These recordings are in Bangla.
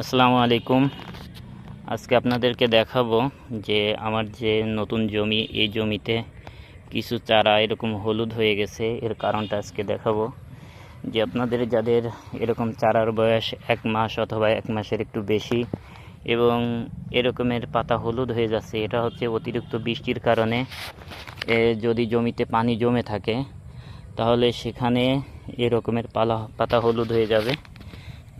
আসসালামু আলাইকুম। আজকে আপনাদেরকে দেখাবো যে আমার যে নতুন জমি, এই জমিতে কিছু চারা এরকম হলুদ হয়ে গেছে। এর কারণটা আজকে দেখাবো। যে আপনাদের যাদের এরকম চারার বয়স এক মাস অথবা এক মাসের একটু বেশি এবং এরকমের পাতা হলুদ হয়ে যাচ্ছে, এটা হচ্ছে অতিরিক্ত বৃষ্টির কারণে যদি জমিতে পানি জমে থাকে, তাহলে সেখানে এরকমের পালা পাতা হলুদ হয়ে যাবে।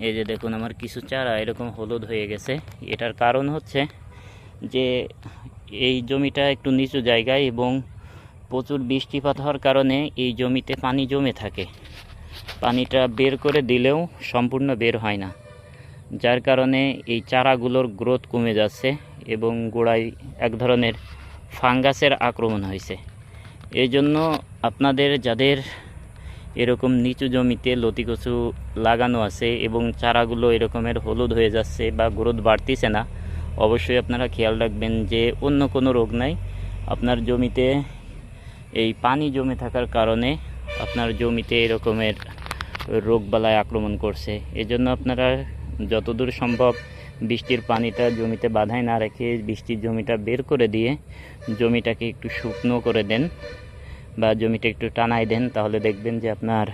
এই যে দেখুন আমার কিছু চারা এরকম হলুদ হয়ে গেছে। এটার কারণ হচ্ছে যে এই জমিটা একটু নিচু জায়গায় এবং প্রচুর বৃষ্টিপাত হওয়ার কারণে এই জমিতে পানি জমে থাকে। পানিটা বের করে দিলেও সম্পূর্ণ বের হয় না। যার কারণে এই চারাগুলোর গ্রোথ কমে যাচ্ছে এবং গোড়ায় এক ধরনের ফাঙ্গাসের আক্রমণ হয়েছে। এই জন্য আপনাদের, যাদের এরকম নিচু জমিতে লতি কচু লাগানো আছে এবং চারাগুলো এরকমের হলুদ হয়ে যাচ্ছে বা গ্রোথ বাড়তিছে না। অবশ্যই আপনারা খেয়াল রাখবেন যে অন্য কোনো রোগ নাই। আপনার জমিতে এই পানি জমে থাকার কারণে আপনার জমিতে এরকমের রোগবালায় আক্রমণ করছে। এজন্য আপনারা যতদূর সম্ভব বৃষ্টির পানিটা জমিতে বাধায় না রেখে বৃষ্টির জমিটা বের করে দিয়ে জমিটাকে একটু শুকনো করে দেন। বা জমিটা একটু টানাই দেন, তাহলে দেখবেন যে আপনার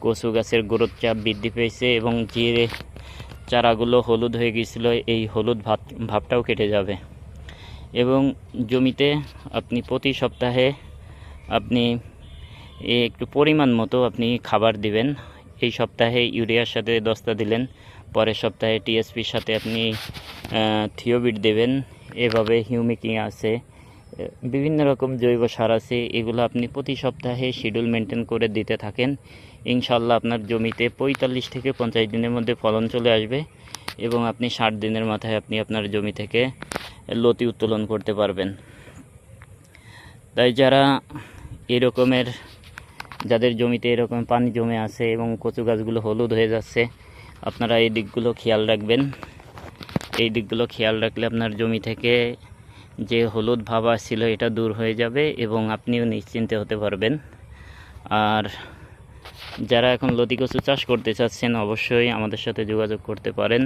কচু গাছের গ্রোথ চাপ বৃদ্ধি পেয়েছে এবং যে চারাগুলো হলুদ হয়ে গিয়েছিল, এই হলুদ ভাব ভাবটাও কেটে যাবে। এবং জমিতে আপনি প্রতি সপ্তাহে আপনি একটু পরিমাণ মতো আপনি খাবার দিবেন। এই সপ্তাহে ইউরিয়ার সাথে দস্তা দিলেন, পরের সপ্তাহে টিএসপির সাথে আপনি থিওবিট দেবেন। এভাবে হিউমিকিং আছে। বিভিন্ন রকম জৈব সার আছে, এগুলো আপনি প্রতি সপ্তাহে শিডিউল মেনটেন করে দিতে থাকেন। ইনশাল্লাহ আপনার জমিতে পঁয়তাল্লিশ থেকে পঞ্চাশ দিনের মধ্যে ফলন চলে আসবে এবং আপনি ষাট দিনের মাথায় আপনি আপনার জমি থেকে লতি উত্তোলন করতে পারবেন। তাই যারা এরকমের, যাদের জমিতে এরকম পানি জমে আছে এবং কচু গাছগুলো হলুদ হয়ে যাচ্ছে, আপনারা এই দিকগুলো খেয়াল রাখবেন। এই দিকগুলো খেয়াল রাখলে আপনার জমি থেকে যে হলুদ ভাব আসছিল, এটা দূর হয়ে যাবে এবং আপনিও নিশ্চিন্তে হতে পারবেন। আর যারা এখন লতি কচু চাষ করতে চাচ্ছেন, অবশ্যই আমাদের সাথে যোগাযোগ করতে পারেন।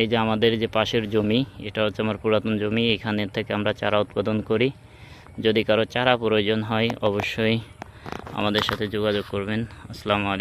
এই যে আমাদের যে পাশের জমি, এটা হচ্ছে আমার পুরাতন জমি, এখানে থেকে আমরা চারা উৎপাদন করি। যদি কারও চারা প্রয়োজন হয়, অবশ্যই আমাদের সাথে যোগাযোগ করবেন। আসসালামু আলাইকুম।